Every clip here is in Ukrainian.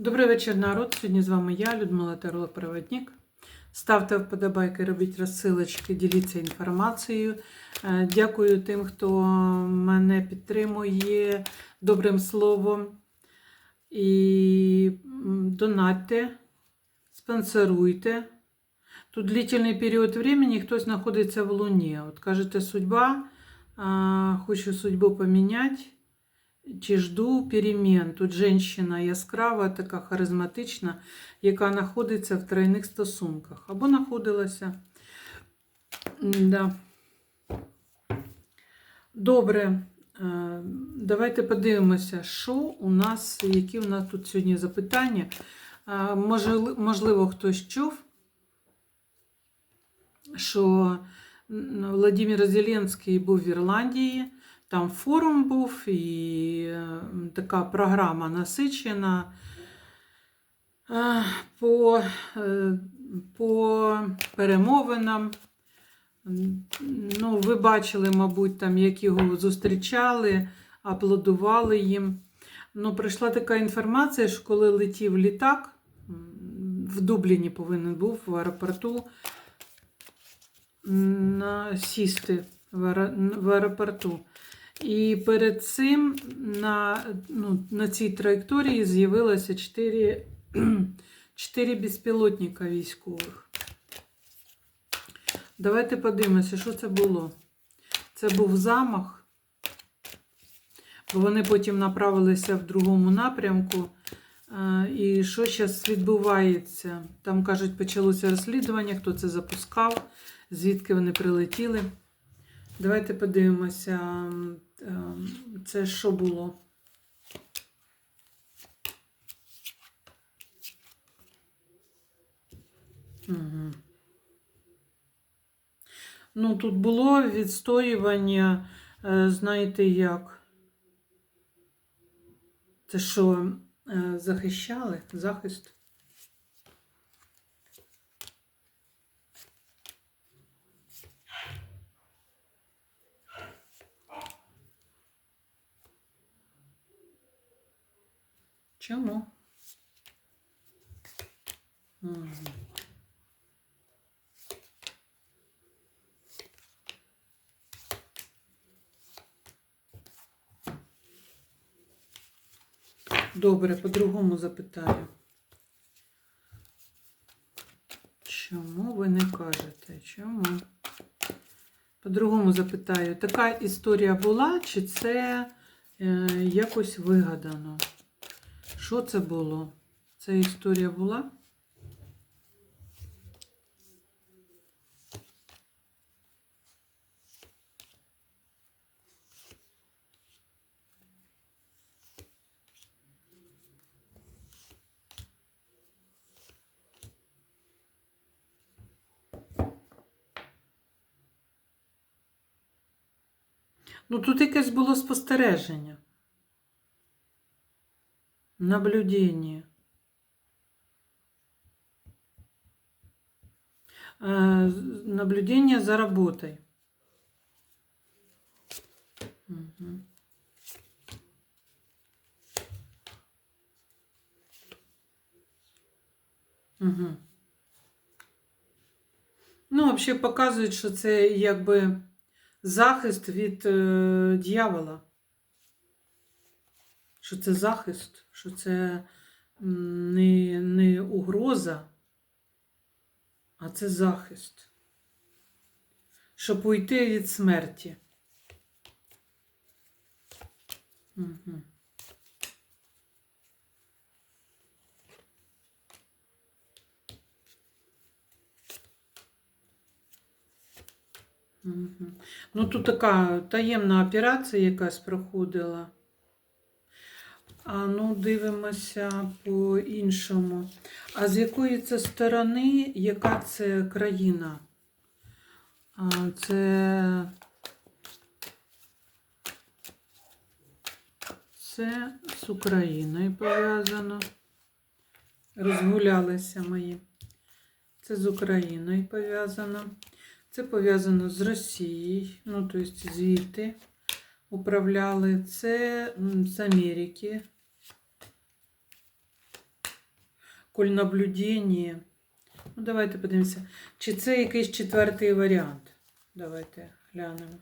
Добрий вечір, народ. Сьогодні з вами я, Людмила Таролог Проводник. Ставте вподобайки, робіть розсилочки, діліться інформацією. Е, Дякую тим, хто мене підтримує добрим словом. І донатьте, спонсоруйте. Тут длительний період времени хтось знаходиться в Луні. От кажете, судьба, хочу судьбу поміняти. Чи жду перемін. Тут жінка яскрава, така харизматична, яка знаходиться в тройних стосунках. Або знаходилася. Да. Добре. Е, Давайте подивимося, що у нас, які у нас тут сьогодні запитання. Е, Можливо, хтось чув, що Владимир Зеленський був в Ірландії. Там форум був і така програма насичена по, е, по перемовинам. Ну, ви бачили, мабуть, там, як його зустрічали, аплодували їм. Ну, прийшла така інформація, що коли летів літак, в Дубліні повинен був в аеропорту сісти в аеропорту. І перед цим на, ну, на цій траєкторії з'явилося 4, 4 безпілотника військових. Давайте подивимося, що це було. Це був замах, бо вони потім направилися в другому напрямку. Е, І що зараз відбувається? Там кажуть, почалося розслідування, хто це запускав, звідки вони прилетіли. Давайте подивимося, це що було. Угу. Ну, тут було відстоювання, е, знаєте як? Це що, е, захищали? Захист? Чому? Добре, по-другому запитаю. Чому ви не кажете? Чому? По-другому запитаю. Така історія була, чи це е, якось вигадано? Що це було? Це історія була? Ну, тут якесь було спостереження. Наблюдение. Э, Наблюдение за работой. Мгм. Мгм. Ну, взагалі показують, що це якби захист від е, дьявола. Що це захист, що це не, не угроза, а це захист. Щоб уйти від смерті. Угу. Угу. Ну, тут така таємна операція якась проходила. А ну, дивимося по-іншому. А з якої це сторони, яка це країна? А, це. Це з Україною пов'язано. Розгулялися мої. Це з Україною пов'язано. Це пов'язано з Росією, ну, тобто звідти управляли. Це з Америки. Коль наблюдення. Ну, давайте подивимося. Чи це якийсь четвертий варіант? Давайте глянемо.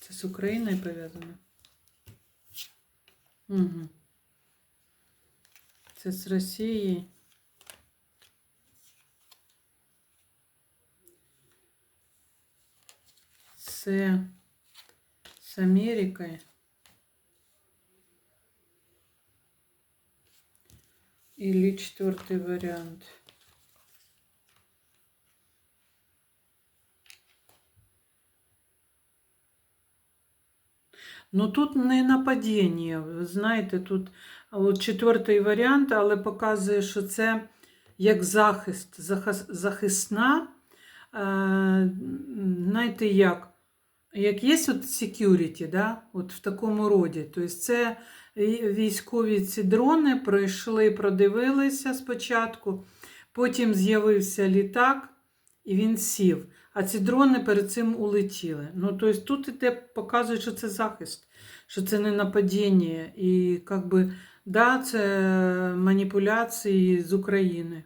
Це з Україною пов'язано? Угу. Це з Росією. Це з Америкою. Или четвертый вариант. Ну тут не нападіння. Ви знаєте, тут от четвертий варіант, але показує, що це як захист, захисна. Е, знаєте як? Як є от security, да? от в такому роді. Тобто це військові ці дрони пройшли, продивилися спочатку, потім з'явився літак і він сів. А ці дрони перед цим улетіли. Ну, тобто тут іде, показує, що це захист, що це не нападіння. І як би, да, це маніпуляції з України.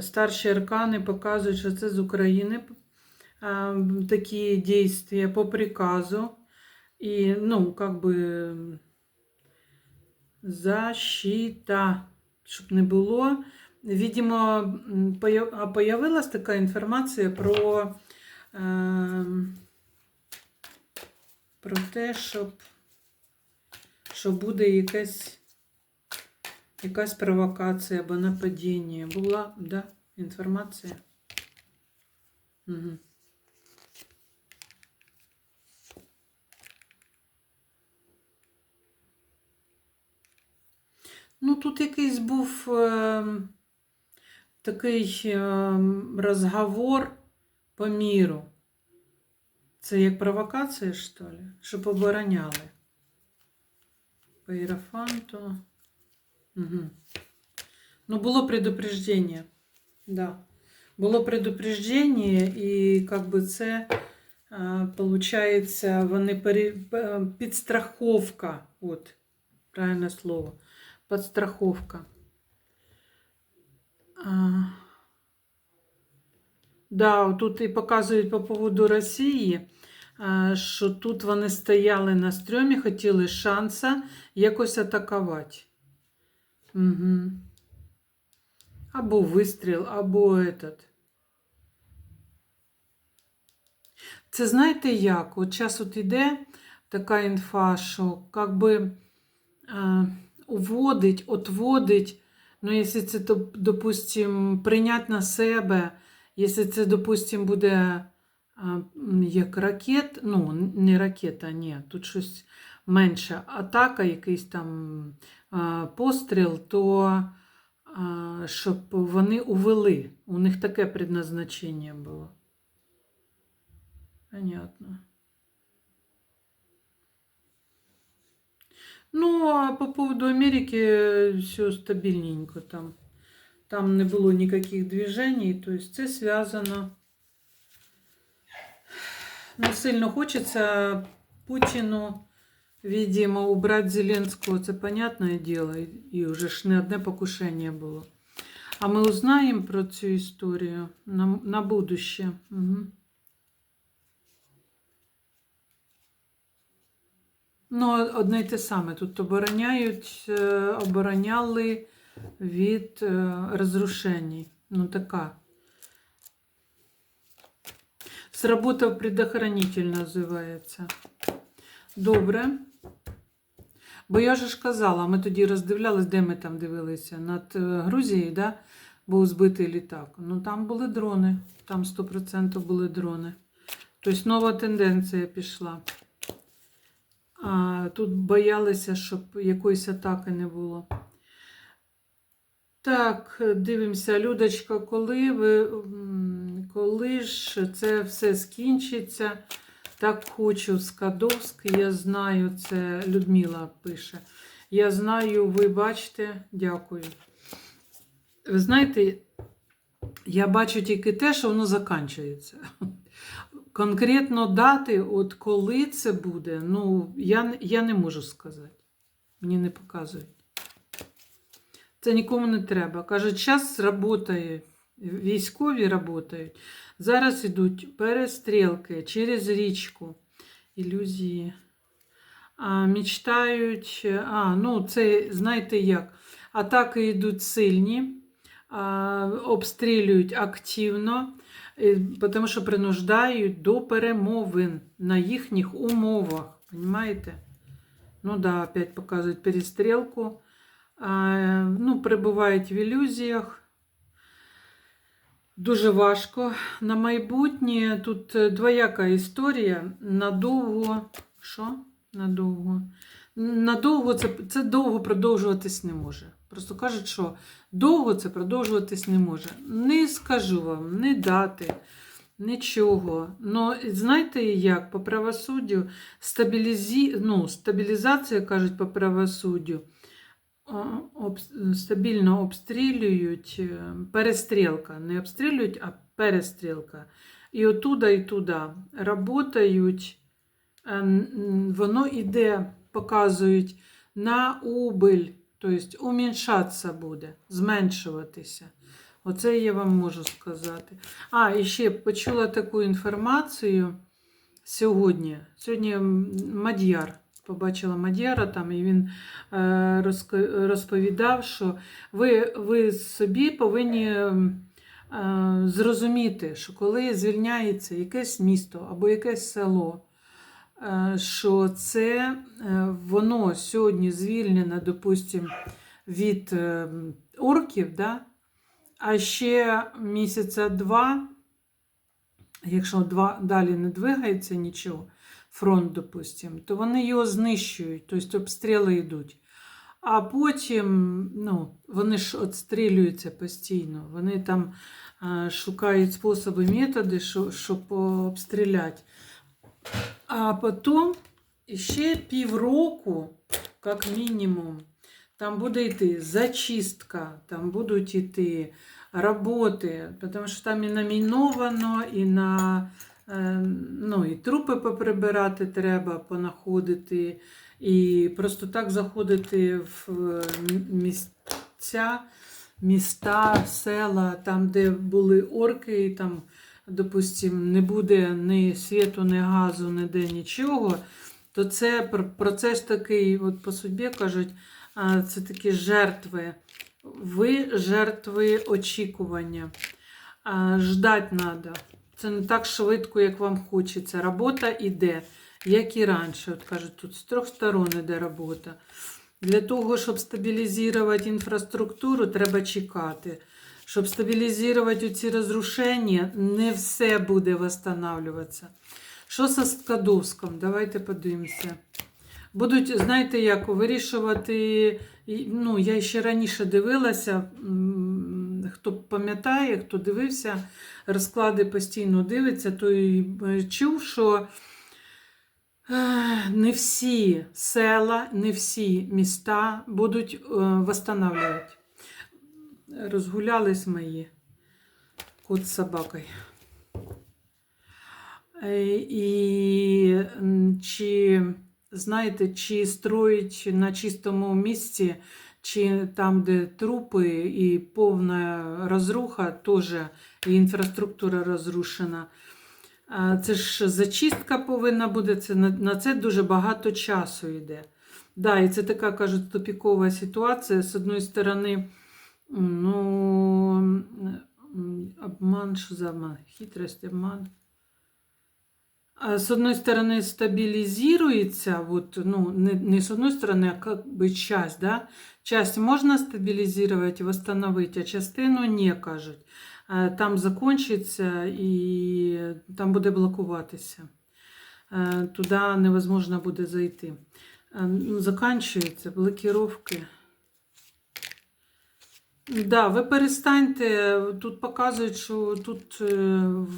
Старші аркани показують, що це з України а, такі дійства по приказу. І, ну, как би защита, щоб не було. Видимо, появилась така інформація про, про те, щоб, що буде якась, якась провокація або нападіння. Була да, інформація. Угу. Ну, тут якийсь був е, такий е, розговор по міру. Це як провокація, що ли? Щоб обороняли. По Іерофанту. Угу. Ну, було предупреждення. Да. Було предупреждення, і как би це, е, получається, вони пере... е, підстраховка. От, правильне слово. Подстраховка. А, да, тут і показують по поводу Росії, що тут вони стояли на стрьомі, хотіли шанса якось атакувати. Угу. Або вистріл, або этот. Це знаєте як? От час от іде така інфа, що как би. А, уводить, отводить. Ну, якщо це, то, допустим, прийняти на себе, якщо це, допустим, буде як ракет, ну, не ракета, ні, тут щось менше, атака, якийсь там постріл, то щоб вони увели. У них таке предназначення було. Понятно. Ну, а по поводу Америки все стабильненько там. Там не було ніяких движений, то есть це зв'язано. Не сильно хочеться Путіну, видимо, убрати Зеленського, це понятне діло, і вже ж не одне покушення було. А ми узнаємо про цю історію на, на будуще. Угу. Ну, одне й те саме. Тут обороняють, е, обороняли від е, розрушень. Ну, така. Сработав предохранитель називається. Добре. Бо я же ж казала, ми тоді роздивлялись, де ми там дивилися. Над е, Грузією, да, був збитий літак. Ну там були дрони, там 100% були дрони. Тобто нова тенденція пішла. Тут боялися, щоб якоїсь атаки не було. Так, дивимося, Людочка, коли ви, коли ж це все скінчиться? Так хочу Скадовськ, я знаю, це Людмила пише. Я знаю, ви бачите, дякую. Ви знаєте, я бачу тільки те, що воно закінчується. Конкретно дати, от коли це буде, ну, я, я не можу сказати. Мені не показують. Це нікому не треба. Кажуть, час працює, військові працюють. Зараз йдуть перестрілки через річку. Ілюзії. А, мечтають. А, ну, це знаєте як? Атаки йдуть сильні, а, обстрілюють активно, тому що принуждають до перемовин на їхніх умовах. Понимаєте? Ну да, опять показують перестрілку. Ну, перебувають в ілюзіях. Дуже важко. На майбутнє тут е, двояка історія. Надовго. Що? Надовго. Надовго це, це довго продовжуватись не може. Просто кажуть, що довго це продовжуватись не може. Не скажу вам, не дати, нічого. Но знаєте як? По правосуддю стабілізі... ну, стабілізація, кажуть, по правосуддю. об... стабільно обстрілюють, е, перестрілка. Не обстрілюють, а перестрілка. І отуда, і туди. Работають, е, воно іде, показують на убиль, тобто уміншатися буде, зменшуватися. Оце я вам можу сказати. А, і ще почула таку інформацію сьогодні. Сьогодні м, Мад'яр. Побачила Мад'яра там, і він е, розповідав, що ви, ви собі повинні е, зрозуміти, що коли звільняється якесь місто або якесь село, що це е, воно сьогодні звільнено, допустимо, від е, орків, да? а ще місяця два, якщо два, далі не двигається нічого, фронт, допустимо, то вони його знищують, тобто обстріли йдуть. А потім ну, вони ж обстрілюються постійно. Вони там е, шукають способи, методи, щоб обстріляти. А потім ще півроку, як мінімум, там буде йти зачистка, там будуть йти роботи, тому що там і наміновано, і на е, ну, і трупи поприбирати треба, понаходити, і просто так заходити в місця, міста, села, там, де були орки, і там, допустим, не буде ні світу, ні газу, ніде нічого, то це процес такий, от по судьбі кажуть, це такі жертви. Ви жертви очікування. А, Ждать треба. Це не так швидко, як вам хочеться. Робота йде, як і раніше. От кажуть, тут з трьох сторон йде робота. Для того, щоб стабілізувати інфраструктуру, треба чекати. Щоб стабілізувати ці розрушення, не все буде восстанавливатися. Що з Скадовськом? Давайте подивимося. Будуть, знаєте, як вирішувати. Ну, я ще раніше дивилася. Хто пам'ятає, хто дивився, розклади постійно дивиться, той е, чув, що е, не всі села, не всі міста будуть е, восстанавливати. Розгулялись мої кот з собакою. Е, І чи знаєте, чи строїть на чистому місці, чи там, де трупи і повна розруха, теж інфраструктура розрушена. Це ж зачистка повинна бути, це, на, це дуже багато часу йде. Да, і це така, кажуть, тупікова ситуація. З одної сторони, ну, м, обман, що за обман? Хитрость, обман. А С одной стороны стабилизируется, вот, ну, не, не с одной стороны, а как бы часть, да, часть можно стабилизировать, восстановить, а частину не кажуть. Е, Там закончиться і там буде блокуватися. Е, Туди невозможно буде зайти. Е, ну, Заканчується блокировки. Да, ви перестаньте, тут показують, що тут е,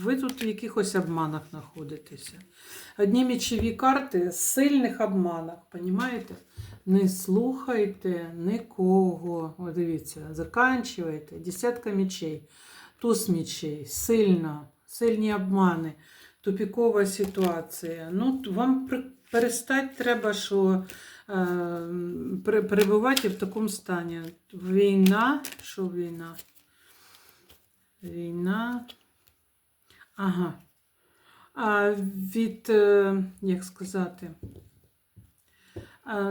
ви тут в якихось обманах знаходитеся. Одні мічові карти сильних обманах, понімаєте? Не слухайте нікого. О, дивіться, заканчуєте. Десятка мечей, туз мечей, сильно, сильні обмани, тупікова ситуація. Ну, вам перестати треба, що перебувати в такому стані. Війна, що війна? Війна. Ага. А від, е, як сказати,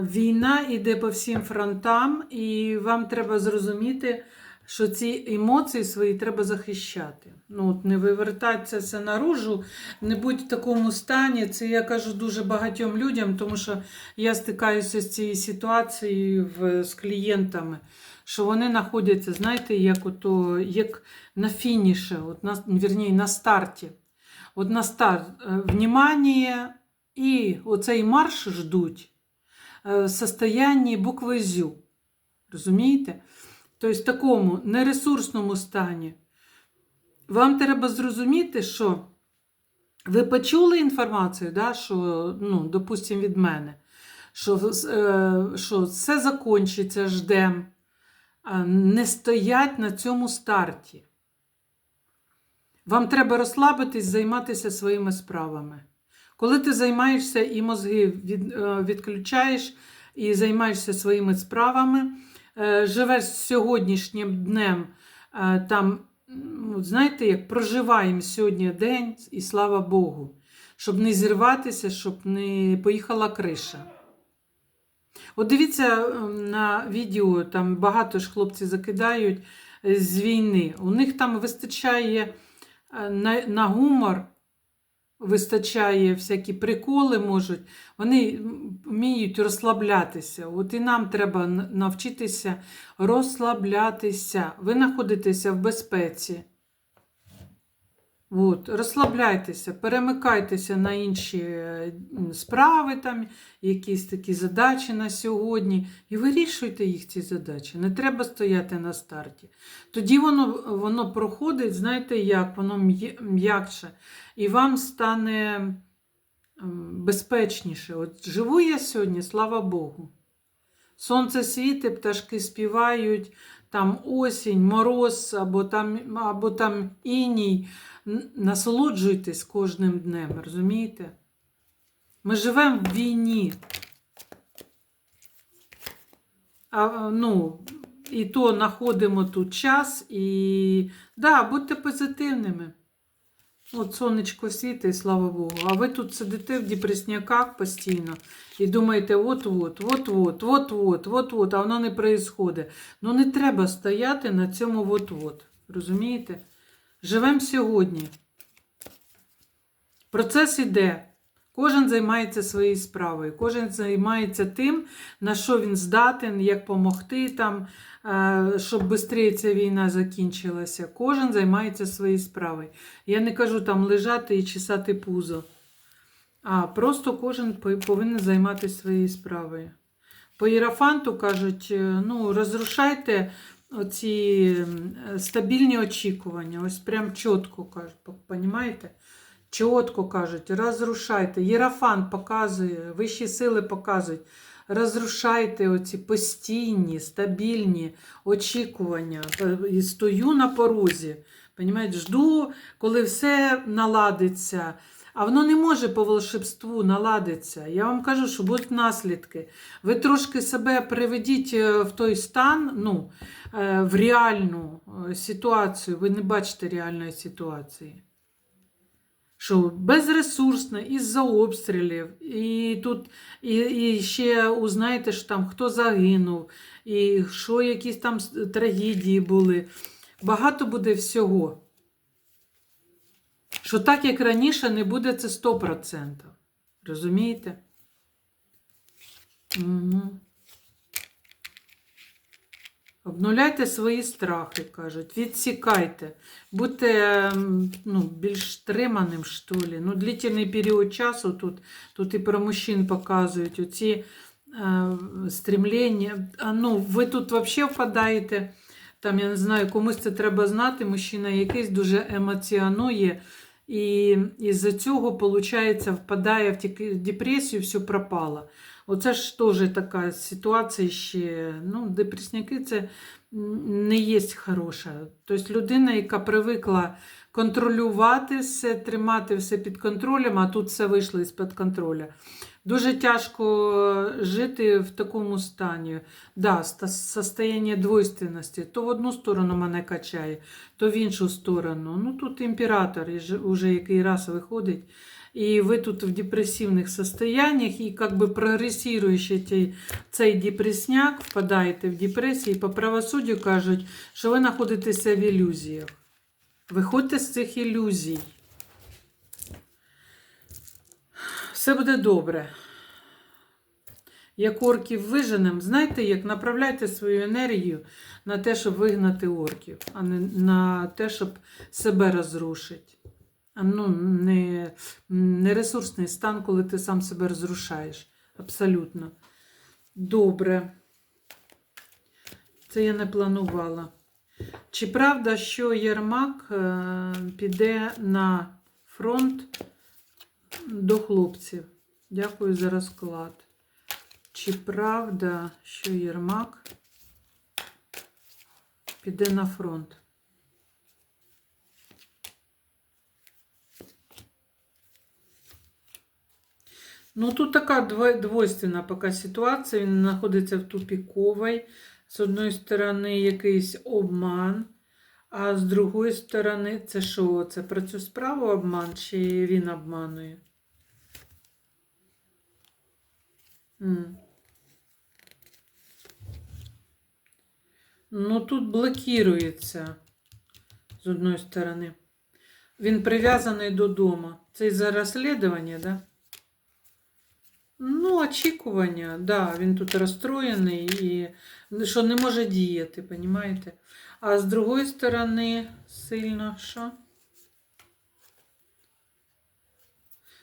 війна йде по всім фронтам, і вам треба зрозуміти, що ці емоції свої треба захищати. Ну, от не вивертатися наружу, не будь в такому стані. Це я кажу дуже багатьом людям, тому що я стикаюся з цією ситуацією в, з клієнтами, що вони знаходяться, знаєте, як, ото, як на фініші, от на, вірні, на старті. От на старт, е, внимание, і оцей марш ждуть е, в состоянні букви ЗЮ. Розумієте? Тобто такому нересурсному стані. Вам треба зрозуміти, що ви почули інформацію, да, що, ну, допустимо, від мене, що, е, що все закінчиться, ждем, не стоять на цьому старті. Вам треба розслабитись, займатися своїми справами. Коли ти займаєшся і мозги е, відключаєш і займаєшся своїми справами, живеш сьогоднішнім днем, е, там, ну, знаєте, як проживаємо сьогодні день, і слава Богу, щоб не зірватися, щоб не поїхала криша. От дивіться е, на відео, там багато ж хлопці закидають е, з війни. У них там вистачає е, на, на гумор, вистачає всякі приколи можуть. Вони вміють розслаблятися. От і нам треба навчитися розслаблятися. Ви знаходитеся в безпеці. От, розслабляйтеся, перемикайтеся на інші е, справи, там, якісь такі задачі на сьогодні, і вирішуйте їх ці задачі. Не треба стояти на старті. Тоді воно, воно проходить, знаєте як, воно м'я- м'якше, і вам стане безпечніше. От живу я сьогодні, слава Богу. Сонце світить, пташки співають, там осінь, мороз або там, або там іній. Насолоджуйтесь кожним днем, розумієте? Ми живемо в війні. А, ну, і то знаходимо тут час і да, будьте позитивними. От сонечко світить, і слава Богу. А ви тут сидите в депресняках постійно і думаєте, от-от, от-от, от-от, от-от, а воно не відбувається. Ну не треба стояти на цьому от-от. Розумієте? Живемо сьогодні. Процес іде. Кожен займається своєю справою, кожен займається тим, на що він здатен, як допомогти, там, е, щоб швидше ця війна закінчилася. Кожен займається своєю справою. Я не кажу там лежати і чесати пузо, а просто кожен повинен займатися своєю справою. По Єрафанту кажуть, е, ну, розрушайте оці е, стабільні очікування. Ось прям чітко кажуть, понімаєте? Чітко кажуть, розрушайте. Єрафант показує, вищі сили показують. Розрушайте оці постійні, стабільні очікування. І стою на порозі. Понімаєте, жду, коли все наладиться. А воно не може по волшебству наладитися. Я вам кажу, що будуть наслідки. Ви трошки себе приведіть е, в той стан, ну, е, в реальну е, ситуацію. Ви не бачите реальної ситуації. Що безресурсно, із-за обстрілів, і тут і, і ще узнаєте, що там хто загинув, і що якісь там трагедії були. Багато буде всього. Що так, як раніше, не буде це 100%. Розумієте? Угу. Обнуляйте свої страхи, кажуть, відсікайте, будьте ну, більш триманим, що ли. Ну, длительний період часу тут, тут і про мужчин показують оці е, стремлення. А, ну, ви тут взагалі впадаєте, там, я не знаю, комусь це треба знати, мужчина якийсь дуже емоціонує, і із-за цього, виходить, впадає в депресію, все пропало. Оце ж теж така ситуація ще. Ну, депресняки це не є хороша. Тобто людина, яка привикла контролювати все, тримати все під контролем, а тут все вийшло із-під контроля. Дуже тяжко жити в такому стані. Да, состояние двойственності. То в одну сторону мене качає, то в іншу сторону. Ну тут імператор уже який раз виходить. І ви тут в депресивних состояннях, і как би прогресуючи цей, цей депресняк, впадаєте в депресію, і по правосуддю кажуть, що ви знаходитеся в ілюзіях. Виходьте з цих ілюзій. Все буде добре. Як орків виженем, знаєте, як направляйте свою енергію на те, щоб вигнати орків, а не на те, щоб себе розрушити. Ну, не, не ресурсний стан, коли ти сам себе розрушаєш. Абсолютно. Добре. Це я не планувала. Чи правда, що Єрмак е, піде на фронт до хлопців? Дякую за розклад. Чи правда, що Єрмак піде на фронт? Ну, тут така двойственна поки ситуація. Він знаходиться в тупіковій. З одної сторони, якийсь обман, а з другої сторони, це що? Це про цю справу обман, чи він обманує? М. Ну, тут блокується з одної сторони. Він прив'язаний додому. Це із-за розслідування, да? Ну, очікування, да, він тут розстроєний і що не може діяти, понімаєте? А з другої сторони, сильно що?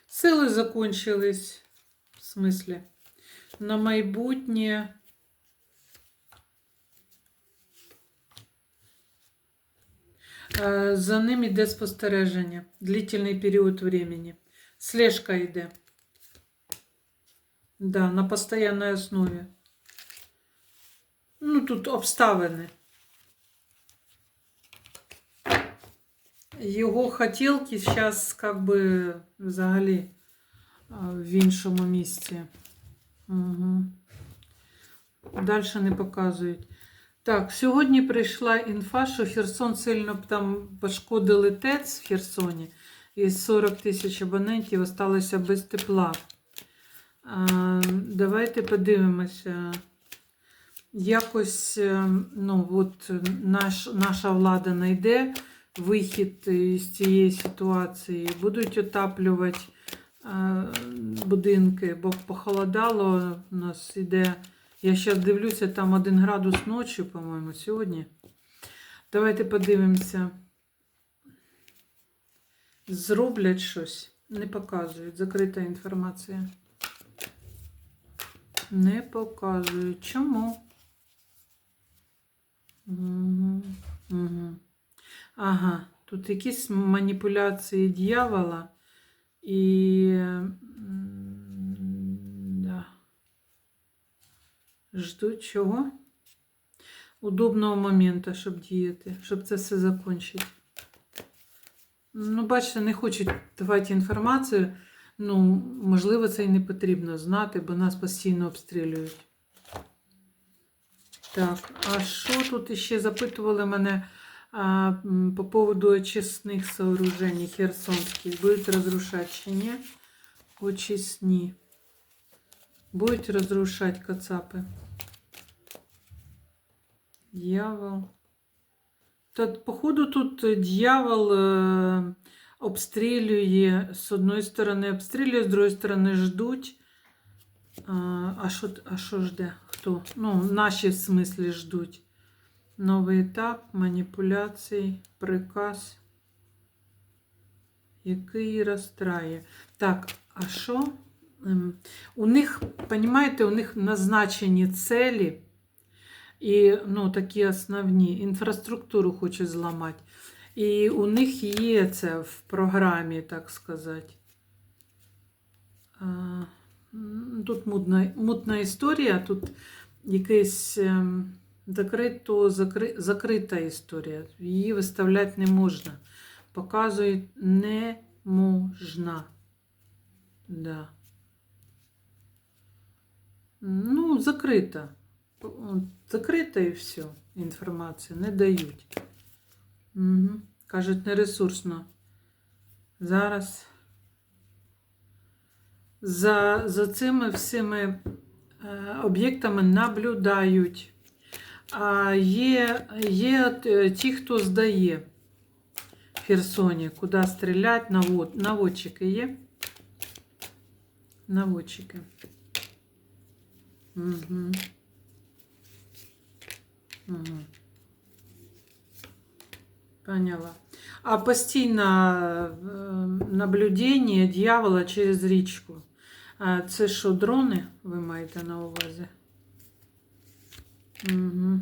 Сили закончились, в смислі, на майбутнє. Е, За ним іде спостереження, длительний період времени. Слежка йде. Да, на постоянной основе. Ну, тут обставини. Його хотілки зараз, как би, взагалі в іншому місці. Угу. Далі не показують. Так, сьогодні прийшла інфа, що Херсон сильно там пошкодили ТЕЦ в Херсоні. І 40 тисяч абонентів залишилося без тепла. Давайте подивимося. Якось е, ну, от наш, наша влада знайде вихід із цієї ситуації. Будуть отаплювати е, будинки, бо похолодало. У нас іде. Я зараз дивлюся, там 1 градус ночі, по-моєму, сьогодні. Давайте подивимося. Зроблять щось. Не показують. Закрита інформація. Не показують. Чому? Угу. Ага, тут якісь маніпуляції дьявола і. Да. Ждуть чого? Удобного моменту, щоб діяти, щоб це все закінчити. Ну, бачите, не хочуть давати інформацію. Ну, можливо, це і не потрібно знати, бо нас постійно обстрілюють. Так, а що тут іще запитували мене а, по поводу очисних сооружений херсонських? Будуть розрушати чи ні? Очисні. Будуть розрушати кацапи. Дьявол. Та, походу, тут дьявол е, обстрілює з одної сторони обстрілює, з другої сторони ждуть. А, що а що жде? Хто? Ну, наші в смислі ждуть. Новий етап, маніпуляцій, приказ. Який розстрає. Так, а що? Ем, У них, розумієте, у них назначені цілі і ну, такі основні інфраструктуру хочуть зламати. І у них є це в програмі, так сказати. Тут мутна, мутна історія, тут якась ем, закрито, закри, закрита історія. Її виставляти не можна. Показують не можна. Да. Ну, закрита. Закрита і все. Інформація не дають. Угу. Кажуть, нересурсно. Зараз за, за цими всіми е, об'єктами наблюдають. А є, є е, ті, хто здає в Херсоні, куди стрілять, навод, наводчики є. Наводчики. Угу. Угу. Поняла. А постійне наблюдення дьявола через річку. Це що, дрони ви маєте на увазі? Угу.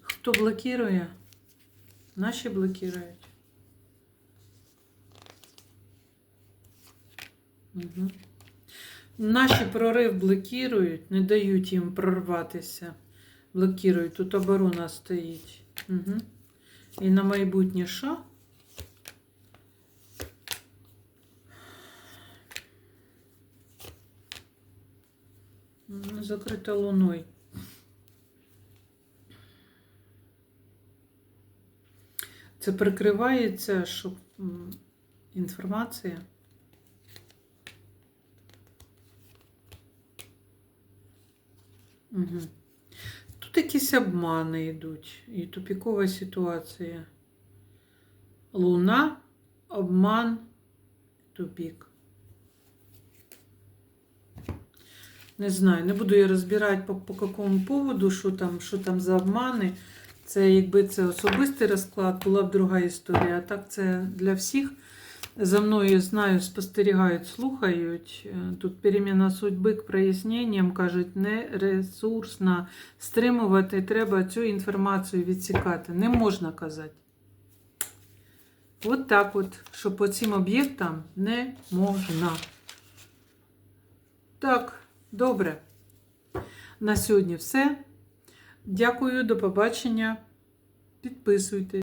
Хто блокує? Наші блокують. Угу. Наші прорив блокують, не дають їм прорватися. Блокують. Тут оборона стоїть. Угу. І на майбутнє що? Закрита луною. Це прикривається, щоб інформація. Угу. Тут якісь обмани йдуть і тупікова ситуація. Луна, обман, тупік. Не знаю, не буду я розбирати по, по якому поводу, що там, що там за обмани. Це якби це особистий розклад, була б друга історія. А так це для всіх. За мною знаю, спостерігають, слухають. Е, Тут переміна судьби к проясненням, кажуть, не ресурсна. Стримувати треба цю інформацію відсікати. Не можна казати. От так от, що по цим об'єктам не можна. Так, добре. На сьогодні все. Дякую, до побачення. Підписуйтесь.